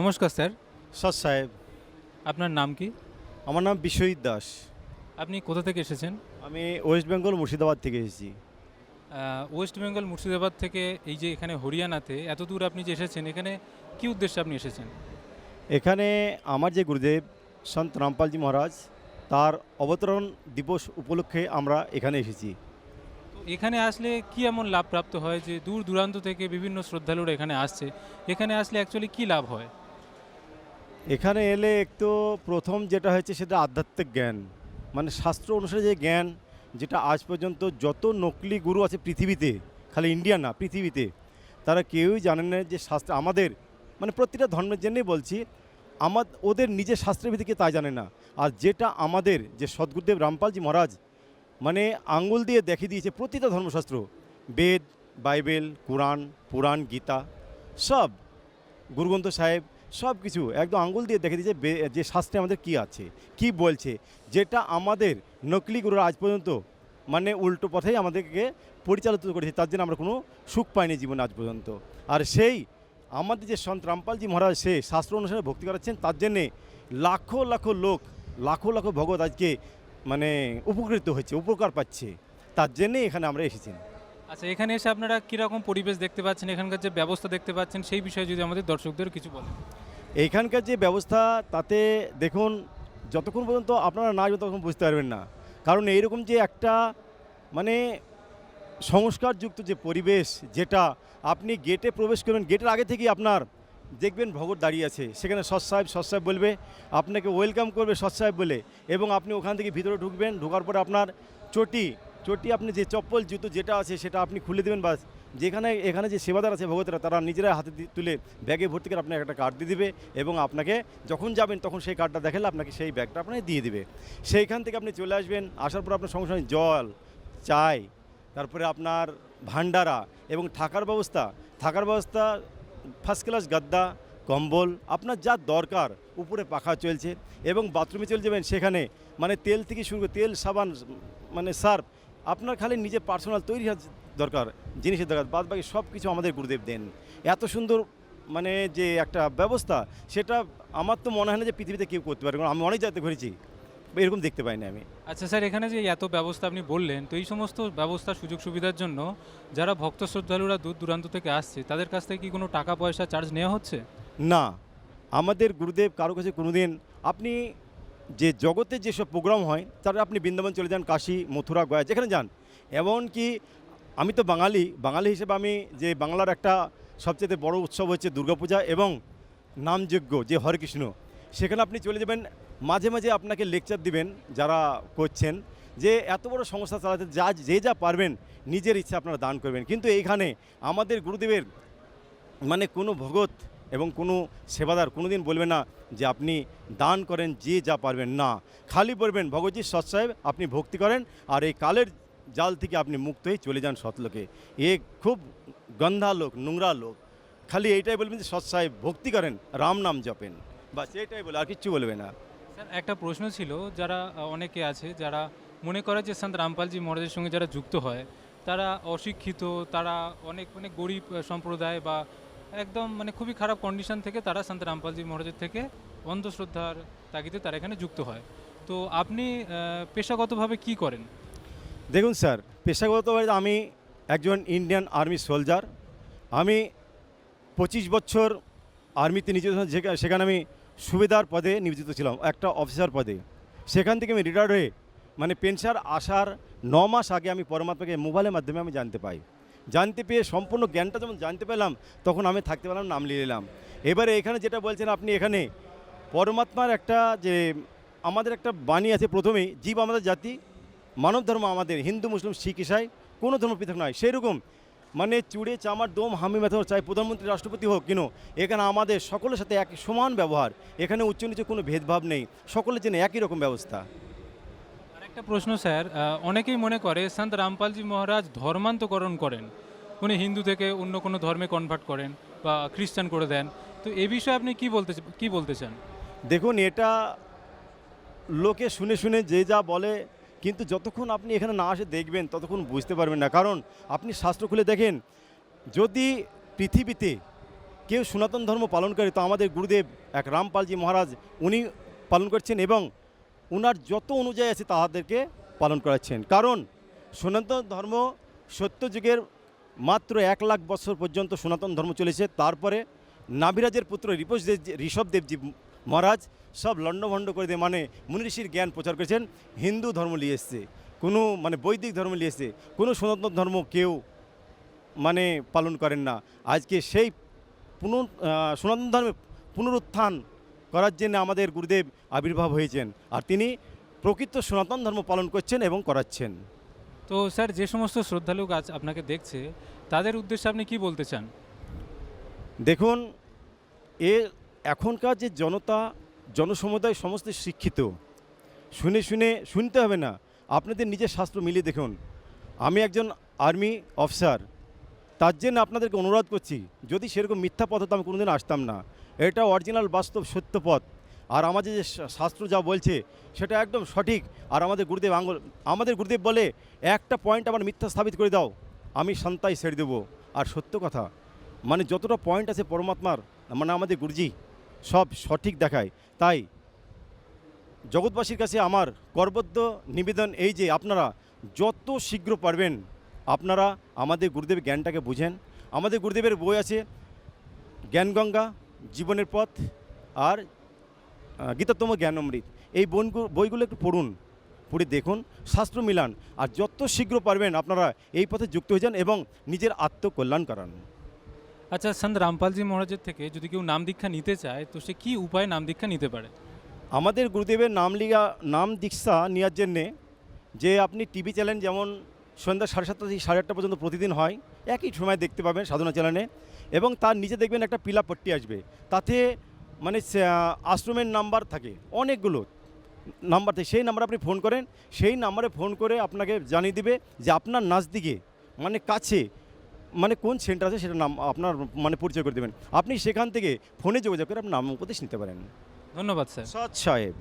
নমস্কার স্যার। সৎ সাহেব। আপনার নাম কি? আমার নাম বিশ্বজিৎ দাস। আপনি কোথা থেকে এসেছেন? আমি ওয়েস্ট বেঙ্গল মুর্শিদাবাদ থেকে এসেছি। ওয়েস্ট বেঙ্গল মুর্শিদাবাদ থেকে এই যে এখানে হরিয়ানাতে এত দূর আপনি যে এসেছেন এখানে কি উদ্দেশ্যে আপনি এসেছেন? এখানে আমার যে গুরুদেব সন্ত রামপালজি মহারাজ তার অবতরণ দিবস উপলক্ষে আমরা এখানে এসেছি। তো এখানে আসলে কি এমন লাভ প্রাপ্ত হয় যে দূর দূরান্ত থেকে বিভিন্ন শ্রদ্ধালুরা এখানে আসছে? এখানে আসলে অ্যাকচুয়ালি কি লাভ হয়? এখানে এলে একটু প্রথম যেটা হয়েছে সেটা আধ্যাত্মিক জ্ঞান। মানে শাস্ত্র অনুসারে যে জ্ঞান, যেটা আজ পর্যন্ত যত নকলি গুরু আছে পৃথিবীতে, খালি ইন্ডিয়া না, পৃথিবীতে, তারা কেউই জানেন না যে শাস্ত্র আমাদের মানে প্রতিটা ধর্মের জন্যই বলছি, আমার, ওদের নিজের শাস্ত্রের ভিত্তিকে তাই জানে না। আর যেটা আমাদের, যে সদ্গুরুদেব রামপালজি মহারাজ মানে আঙ্গুল দিয়ে দেখিয়ে দিয়েছে প্রতিটা ধর্মশাস্ত্র, বেদ, বাইবেল, কোরআন, পুরাণ, গীতা, সব। গুরুগ্রন্থ সাহেব সব কিছু একদম আঙ্গুল দিয়ে দেখে দিয়েছে যে শাস্ত্রে আমাদের কি আছে, কি বলছে, যেটা আমাদের নকলি গুরুরা আজ পর্যন্ত মানে উল্টো পথেই আমাদেরকে পরিচালিত করেছে, তার জন্য আমরা কোনো সুখ পাইনি জীবনে আজ পর্যন্ত। আর সেই আমাদের যে সন্ত রামপালজি মহারাজ, সে শাস্ত্র অনুসারে ভক্তি করাচ্ছেন, তার জন্যে লাখো লাখো লোক, লাখো লাখো ভগবত আজকে মানে উপকৃত হচ্ছে, উপকার পাচ্ছে, তার জন্যে এখানে আমরা এসেছি। আচ্ছা এখানে এসে আপনারা কীরকম পরিবেশ দেখতে পাচ্ছেন? এখানকার যে ব্যবস্থা দেখতে পাচ্ছেন? সেই বিষয়ে যদি আমাদের দর্শকদের কিছু বলেন। এইখানকার যে ব্যবস্থা, তাতে দেখুন, যতক্ষণ পর্যন্ত আপনারা না আসবেন, ততক্ষণ বুঝতে পারবেন না। কারণ এইরকম যে একটা মানে সংস্কারযুক্ত যে পরিবেশ, যেটা আপনি গেটে প্রবেশ করবেন গেটের আগে থেকেই আপনার দেখবেন ভগত দাঁড়িয়ে আছে। সেখানে সৎ সাহেব সৎ সাহেব বলবে, আপনাকে ওয়েলকাম করবে সৎ সাহেব বলে। এবং আপনি ওখান থেকে ভিতরে ঢুকবেন, ঢোকার পরে আপনার চটি চটি আপনি যে চপ্পল, জুতো যেটা আছে, সেটা আপনি খুলে দেবেন, বাস। যেখানে এখানে যে সেবাদার আছে ভগতরা তারা নিজেরা হাতে তুলে ব্যাগে ভর্তি করে আপনাকে একটা কার্ড দিয়ে দিবে এবং আপনাকে যখন যাবেন তখন সেই কার্ডটা দেখালে আপনাকে সেই ব্যাগটা আপনাকে দিয়ে দিবে। সেইখান থেকে আপনি চলে আসবেন, আসার পর আপনার সঙ্গে সঙ্গে জল, চাই, তারপরে আপনার ভান্ডারা এবং থাকার ব্যবস্থা। থাকার ব্যবস্থা ফার্স্ট ক্লাস গাদ্দা, কম্বল, আপনার যা দরকার, উপরে পাখা চলছে এবং বাথরুমে চলে যাবেন, সেখানে মানে তেল থেকে শুরু করে তেল, সাবান মানে সার্ফ, আপনার খালি নিজে পার্সোনাল তৈরি দরকার জিনিসের দরকার বাদ বাকি সব কিছু আমাদের গুরুদেব দেন। এত সুন্দর মানে যে একটা ব্যবস্থা সেটা আমার তো মনে হয় না যে পৃথিবীতে কেউ করতে পারে কারণ আমি অনেক জায়গাতে ঘুরেছি এরকম দেখতে পাইনি আমি। আচ্ছা স্যার এখানে যে এত ব্যবস্থা আপনি বললেন তো এই সমস্ত ব্যবস্থা সুযোগ সুবিধার জন্য যারা ভক্ত শ্রদ্ধালুরা দূর দূরান্ত থেকে আসছে তাদের কাছ থেকে কি কোনো টাকা পয়সা চার্জ নেওয়া হচ্ছে? না। আমাদের গুরুদেব কারও কাছে কোনোদিন আপনি যে জগতে যেসব প্রোগ্রাম হয় তারা আপনি বৃন্দাবন চলে যান কাশী মথুরা গয়া যেখানে যান এমনকি আমি তো বাঙালি বাঙালি হিসেবে আমি যে বাংলার একটা সবচেয়ে বড় উৎসব হচ্ছে দুর্গাপূজা এবং নামযজ্ঞ যে হরেকৃষ্ণ সেখানে আপনি চলে যাবেন। মাঝে মাঝে আপনাকে লেকচার দিবেন যারা করছেন যে এত বড় সংস্থা চালাতে যা, যে যা পারবেন নিজের ইচ্ছা আপনারা দান করবেন। কিন্তু এইখানে আমাদের গুরুদেবের মানে কোনো ভগত এবং কোনো সেবাদার কোনো দিন বলবে না যে আপনি দান করেন যে যা পারবেন না। খালি বলবেন ভগতজি সৎ সাহেব আপনি ভক্তি করেন। আর এই কালের জাল থেকে আপনি মুক্ত হয়ে চলে যান সৎলোকে। এ খুব গন্ধা লোক, নোংরা লোক। খালি এইটাই বলবেন যে সৎ সাহেব ভক্তি করেন, রাম নাম জপেন। বাস এইটাই বলে, আর কিচ্ছু বলবে না। স্যার, একটা প্রশ্ন ছিল, যারা অনেকে আছে, যারা মনে করে যে সন্ত রামপালজি মহারাজের সঙ্গে যারা যুক্ত হয়, তারা অশিক্ষিত, তারা অনেক মানে গরিব সম্প্রদায় বা একদম মানে খুবই খারাপ কন্ডিশন থেকে তারা সন্ত রামপালজি মহারাজের থেকে অন্ধশ্রদ্ধার তাগিদে তারা এখানে যুক্ত হয়। তো আপনি পেশাগতভাবে কি করেন? দেখুন স্যার পেশাগতভাবে আমি একজন ইন্ডিয়ান আর্মি সোলজার আমি পঁচিশ বছর আর্মিতে নিয়োজিত সেখানে আমি সুবেদার পদে নিয়োজিত ছিলাম, একটা অফিসার পদে। সেখান থেকে আমি রিটায়ার্ড হয়ে মানে পেনশন আসার ন মাস আগে আমি পরমাত্মাকে মোবাইলের মাধ্যমে আমি জানতে পাই। জানতে পেয়ে সম্পূর্ণ জ্ঞানটা যখন জানতে পেলাম, তখন আমি থাকতে পারলাম, নাম নিয়ে নিলাম। এবারে এখানে যেটা বলছেন আপনি এখানে, পরমাত্মার একটা যে, আমাদের একটা বাণী আছে প্রথমেই, জীব আমাদের জাতি মানব ধর্ম আমাদের হিন্দু মুসলিম শিখ ইসাই কোনো ধর্ম পৃথক নয়। সেই রকম মানে চুড়ে চামার দম হামি মেথর চাই প্রধানমন্ত্রী রাষ্ট্রপতি হোক কিনো এখানে আমাদের সকলের সাথে এক সমান ব্যবহার। এখানে উচ্চ নিচে কোনো ভেদভাব নেই। সকলের জন্য একই রকম ব্যবস্থা। একটা প্রশ্ন স্যার অনেকেই মনে করে সন্ত রামপালজি মহারাজ ধর্মান্তকরণ করেন। উনি হিন্দু থেকে অন্য কোনো ধর্মে কনভার্ট করেন বা খ্রিস্টান করে দেন। তো এ বিষয়ে আপনি কি বলতে কি বলতে চান? দেখুন এটা লোকে শুনে শুনে যে যা বলে কিন্তু যতক্ষণ আপনি এখানে না আসে দেখবেন, ততক্ষণ বুঝতে পারবেন না। কারণ আপনি শাস্ত্র খুলে দেখেন, যদি পৃথিবীতে কেউ সনাতন ধর্ম পালন করে, তো আমাদের গুরুদেব এক রামপালজি মহারাজ, উনি পালন করছেন এবং ওনার যত অনুযায়ী আছে তাহাদেরকে পালন করাচ্ছেন। কারণ সনাতন ধর্ম সত্যযুগের মাত্র এক লাখ বছর পর্যন্ত সনাতন ধর্ম চলেছে। তারপরে নাবিরাজের পুত্র ঋষভদেব ঋষভদেবজি মহারাজ সব লণ্ডভণ্ড করে দিয়ে মানে মুনি ঋষির জ্ঞান প্রচার করেছেন হিন্দু ধর্ম নিয়ে এসছে। কোনো মানে বৈদিক ধর্ম নিয়ে এসছে কোনো সনাতন ধর্ম কেউ মানে পালন করেন না। আজকে সেই পুনঃ সনাতন ধর্মের পুনরুত্থান করার জন্য আমাদের গুরুদেব আবির্ভাব হয়েছেন আর তিনি প্রকৃত সনাতন ধর্ম পালন করছেন এবং করাচ্ছেন। তো স্যার যে সমস্ত শ্রদ্ধালু আজ আপনাকে দেখছে তাদের উদ্দেশ্যে আপনি কি বলতে চান? দেখুন এ এখনকার যে জনতা, জনসমুদায় সমস্ত শিক্ষিত, শুনে শুনে শুনতে হবে না। আপনাদের নিজের শাস্ত্র মিলিয়ে দেখুন। আমি একজন আর্মি অফিসার, তার জন্য আপনাদেরকে অনুরোধ করছি, যদি সেরকম মিথ্যা পথ হতো আমি কোনোদিন আসতাম না। এটা অরিজিনাল, বাস্তব, সত্য পথ। আর আমাদের যে শাস্ত্র যা বলছে, সেটা একদম সঠিক। আর আমাদের গুরুদেব আঙ্গুল, আমাদের গুরুদেব বলে, একটা পয়েন্ট আমার মিথ্যা স্থাপিত করে দাও, আমি শান্তাই ছেড়ে দেবো। আর সত্য কথা মানে যতটা পয়েন্ট আছে পরমাত্মার মানে আমাদের গুরুজি সব সঠিক দেখায়। তাই জগৎবাসীর কাছে আমার করবদ্ধ নিবেদন এই যে আপনারা যত শীঘ্র পারবেন, আপনারা আমাদের গুরুদেবের জ্ঞানটাকে বুঝেন। আমাদের গুরুদেবের বই আছে জ্ঞানগঙ্গা, জীবনের পথ আর গীতাতম জ্ঞান অমৃত এই বইগুলো একটু পড়ুন, পড়ে দেখুন, শাস্ত্র মিলান। আর যত শীঘ্র পারবেন, আপনারা এই পথে যুক্ত হয়ে যান এবং নিজের আত্মকল্যাণ করান। আচ্ছা সন্ত রামপালজি মহারাজের থেকে যদি কেউ নাম দীক্ষা নিতে চায়, তো সে কি উপায়ে নাম দীক্ষা নিতে পারে? আমাদের গুরুদেবের নাম লিগা নাম দীক্ষা নেওয়ার জন্যে যে আপনি টিভি চ্যানেল যেমন সন্ধ্যা সাড়ে সাতটা থেকে সাড়ে আটটা পর্যন্ত প্রতিদিন হয়, একই সময় দেখতে পাবেন সাধনা চ্যানেলে এবং তার নিচে দেখবেন একটা পিলা পট্টি আসবে। তাতে মানে আশ্রমের নাম্বার থাকে, অনেকগুলো নাম্বার থাকে। সেই নাম্বার আপনি ফোন করেন, সেই নাম্বারে ফোন করে আপনাকে জানিয়ে দিবে যে আপনার নাজদিকে মানে কাছে মানে কোন সেন্টার আছে সেটা নাম আপনার মানে পরিচয় করে দেবেন। আপনি সেখান থেকে ফোনে যোগাযোগ করে আপনার নাম উপদেশ নিতে পারেন। ধন্যবাদ স্যার। সৎ সাহেব।